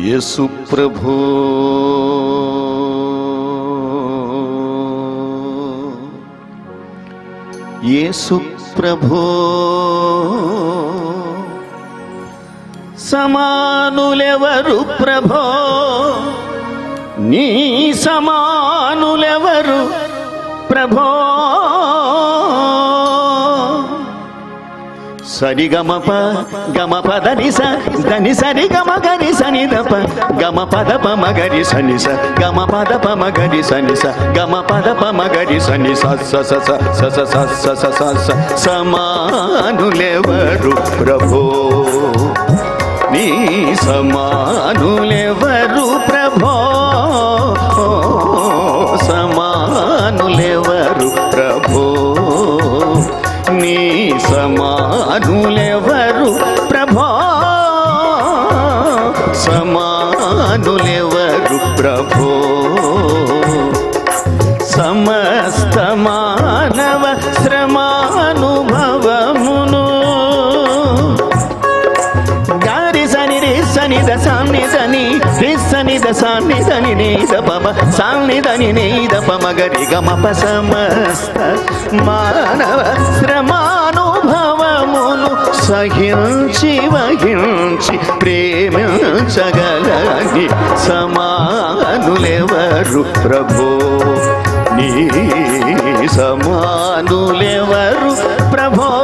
యేసు ప్రభు. యేసు ప్రభు. సమానులెవరు ప్రభో? నీ సమానులెవరు ప్రభో? సరి గమప గమ పదని స దని సరి గమ గరి సని దప గమ పద ప మగరి సని స గమ పద ప మగరి సని స గమ పద ప మగరి సని స స స స స స స స స స స సమానులెవరు ప్రభో నీ సమానులెవరు ప్రభో సమానులెవరు ప్రభో నీ సమా సమానులెవరు ప్రభా? సమానులెవరు ప్రభో? సమస్త మానవ శ్రమానుభవమును గారి సని రి సని ద సాని దని రి సని ద సాని దని ని పమ సాని దని ని పమ గరి గమ ప సమస్త మానవ సహించి వహించి ప్రేమించగలని సమానులెవరు ప్రభో? నీ సమానులెవరు ప్రభో?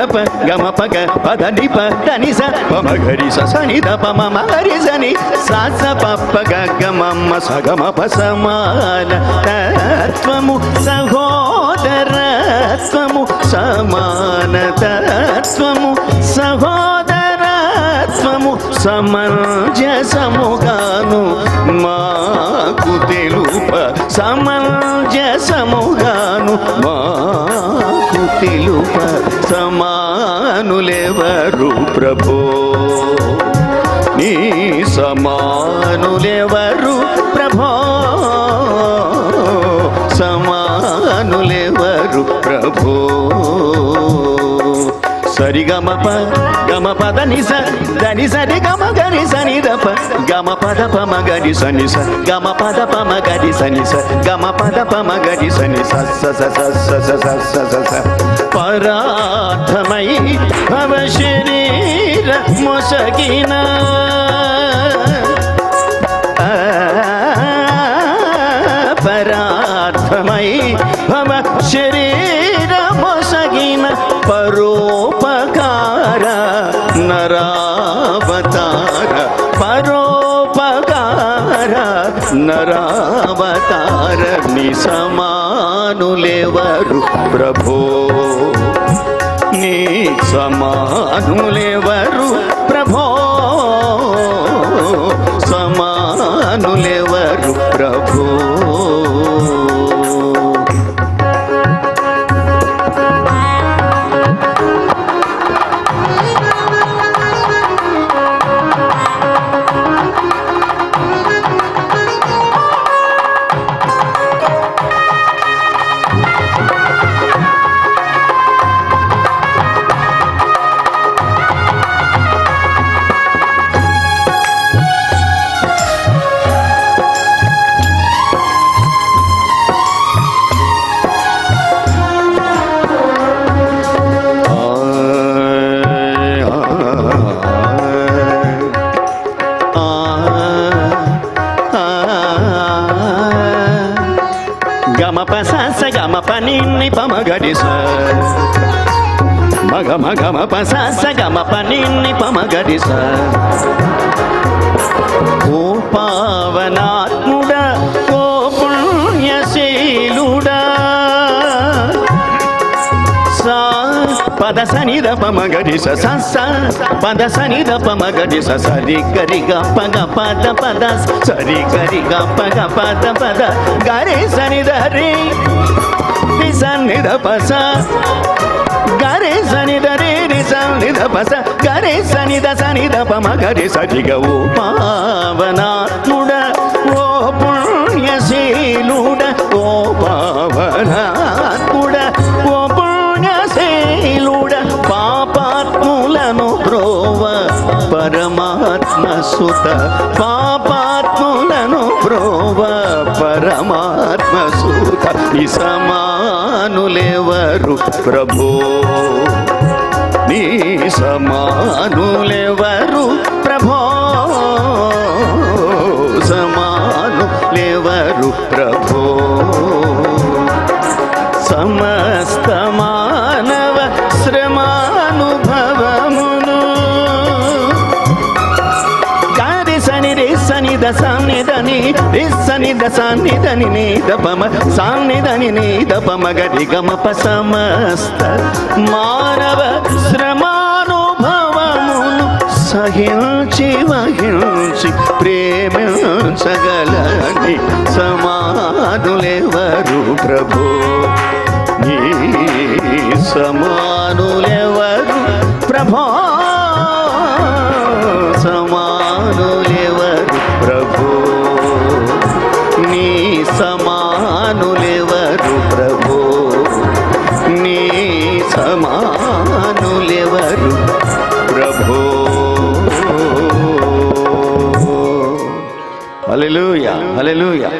గప గమ పగ పద డిప తని దని స పమ గరి సని స ని. ద ప మ మ హరి స ని స స ప ప గ గ మ మ స గ మ ప స తత్వము సహోదరత్వము సమానతత్వము సహోదరత్వము సమంజసముగాను మాకు తెలుప సమంజసముగాను మా పిలుప సమానులెవరు ప్రభో? నీ సమానులెవరు ప్రభో? సమానులెవరు ప్రభో? సరి గమ ప గమ పద నిస దని సరి గమ గని సని దప గమ పద పమ మగరి సని స గమ పద పమ మగరి సని స గమ పద పమ మగరి సని స స స స స స స స స స పరార్థమై భవ శరీర మొసగిన. పరార్థమై భవ శరీర మొసగిన. పరో నరావతార పరోపకార నరావతార ని సమానులెవరు ప్రభో నీ సమానులేవరు ప్రభో సమానులేవరు గమ పని ని పమ గరి స. మగ మగ మ పస స గమ పని ని పమ గరి స. ఓ పావనాత్ముడా పద సని ద పమ స స. పద సని ద పమ స సరి గరి గ పగ పద పద. సరి గరి గ పగ పద పద. గరి సని ద రి రి సని గరి సని ద రి రి పస గరి సని ద సని ద పమ సరి గ ఓ పావనా ఓ పరమాత్మ సుత పాపాత్ములను ప్రోవ పరమాత్మ సుత. ఈ సమానులెవరు ప్రభో? నీ సమానులెవరు ప్రభో? సమానులెవరు ప్రభో? సాన్నిదని రే సని నీ దపమ సాన్నిదని నీ దపమ గది గమప సమస్త మానవ శ్రమానుభవమును సహించి వహించి ప్రేమించగలని సమానులెవరు ప్రభు? నీ సమానులెవరు ప్రభా? సమానులెవరు ప్రభో. హల్లెలూయా హల్లెలూయా.